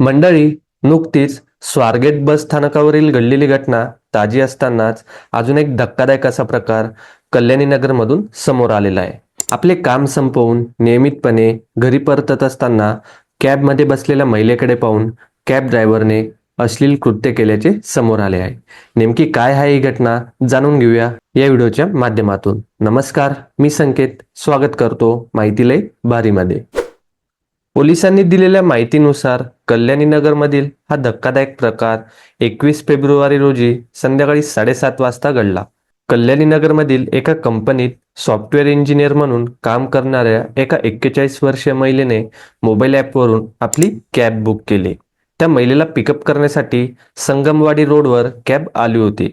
मंडळी नुकतीच स्वारगेट बस स्थानकावरील घडलेली घटना ताजी असतानाच अजून एक धक्कादायक असा प्रकार कल्याणी नगरमधून समोर आलेला आहे. आपले काम संपवून नियमितपणे घरी परतत असताना कॅबमध्ये बसलेल्या महिलेकडे पाहून कॅब ड्रायव्हरने अश्लील कृत्य केल्याचे समोर आले आहे. नेमकी काय आहे ही घटना जाणून घेऊया या व्हिडिओच्या माध्यमातून. नमस्कार मी संकेत. स्वागत करतो माहितीलय भारीमध्ये पोलिसांनी दिलेल्या माहितीनुसार कल्याणी नगरमधील हा धक्कादायक प्रकार एकवीस फेब्रुवारी रोजी संध्याकाळी साडेसात वाजता घडला. कल्याणी नगरमधील एका कंपनीत सॉफ्टवेअर इंजिनियर म्हणून काम करणाऱ्या एका एक्केचाळीस वर्षीय महिलेने मोबाईल ॲपवरून आपली कॅब बुक केली. त्या महिलेला पिकअप करण्यासाठी संगमवाडी रोडवर कॅब आली होती.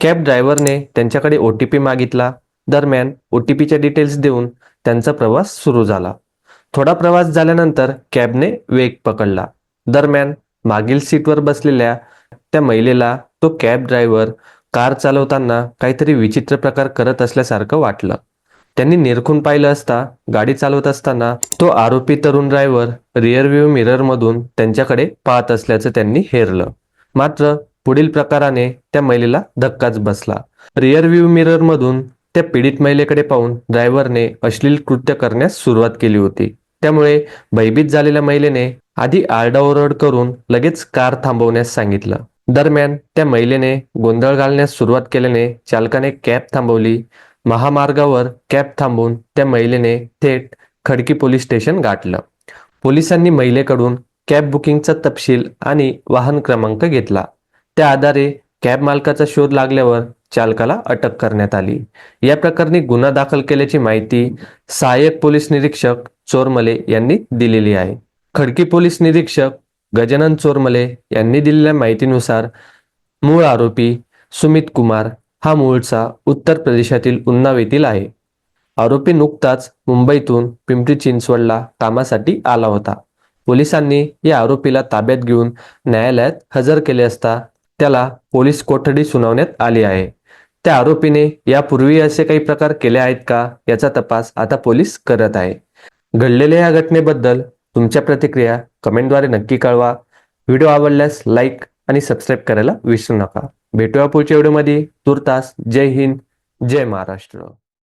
कॅब ड्रायव्हरने त्यांच्याकडे ओ टी पी मागितला. दरम्यान ओ टी पीच्या डिटेल्स देऊन त्यांचा प्रवास सुरू झाला. थोडा प्रवास झाल्यानंतर कॅबने वेग पकडला. दरम्यान मागील सीटवर बसलेल्या त्या महिलेला तो कॅब ड्रायव्हर कार चालवताना काहीतरी विचित्र प्रकार करत असल्यासारखं वाटलं. त्यांनी निरखून पाहिलं असता गाडी चालवत असताना तो आरोपी तरुण ड्रायव्हर रिअरव्ह्यू मिरर मिररमधून त्यांच्याकडे पाहत असल्याचं त्यांनी हेरलं. मात्र पुढील प्रकाराने त्या महिलेला धक्काच बसला. रिअरव्ह्यू मिरर मिररमधून त्या पीडित महिलेकडे पाहून ड्रायव्हरने अश्लील कृत्य करण्यास सुरुवात केली होती. त्यामुळे भयभीत झालेल्या महिलेने आधी आरडाओरड करून लगेच कार थांबवण्यास सांगितलं. दरम्यान त्या महिलेने गोंधळ घालण्यास सुरुवात केल्याने चालकाने कॅब थांबवली. महामार्गावर कॅब थांबवून त्या महिलेने थेट खडकी पोलीस स्टेशन गाठलं. पोलिसांनी महिलेकडून कॅब बुकिंगचा तपशील आणि वाहन क्रमांक घेतला. त्या आधारे कॅब मालकाचा शोध लागल्यावर चालकाला अटक करण्यात आली. या प्रकरणी गुन्हा दाखल केल्याची माहिती सहाय्यक पोलीस निरीक्षक चोरमले यांनी दिलेली आहे. खडकी पोलीस निरीक्षक गजानन चोरमले यांनी दिलेल्या माहितीनुसार मूळ आरोपी सुमित कुमार हा मूळचा उत्तर प्रदेशातील उन्नाव येथील आहे. आरोपी नुकताच मुंबईतून पिंपरी चिंचवडला कामासाठी आला होता. पोलिसांनी या आरोपीला ताब्यात घेऊन न्यायालयात हजर केले असता त्याला पोलीस कोठडी सुनावण्यात आली आहे. त्या आरोपीने यापूर्वी असे काही प्रकार केले आहेत का याचा तपास आता पोलीस करत आहे. घडलेल्या या घटनेबद्दल तुमच्या प्रतिक्रिया कमेंटद्वारे नक्की कळवा. व्हिडिओ आवडल्यास लाईक आणि सबस्क्राईब करायला विसरू नका. भेटूया पुढच्या व्हिडिओमध्ये. तुर्तास जय हिंद जय महाराष्ट्र.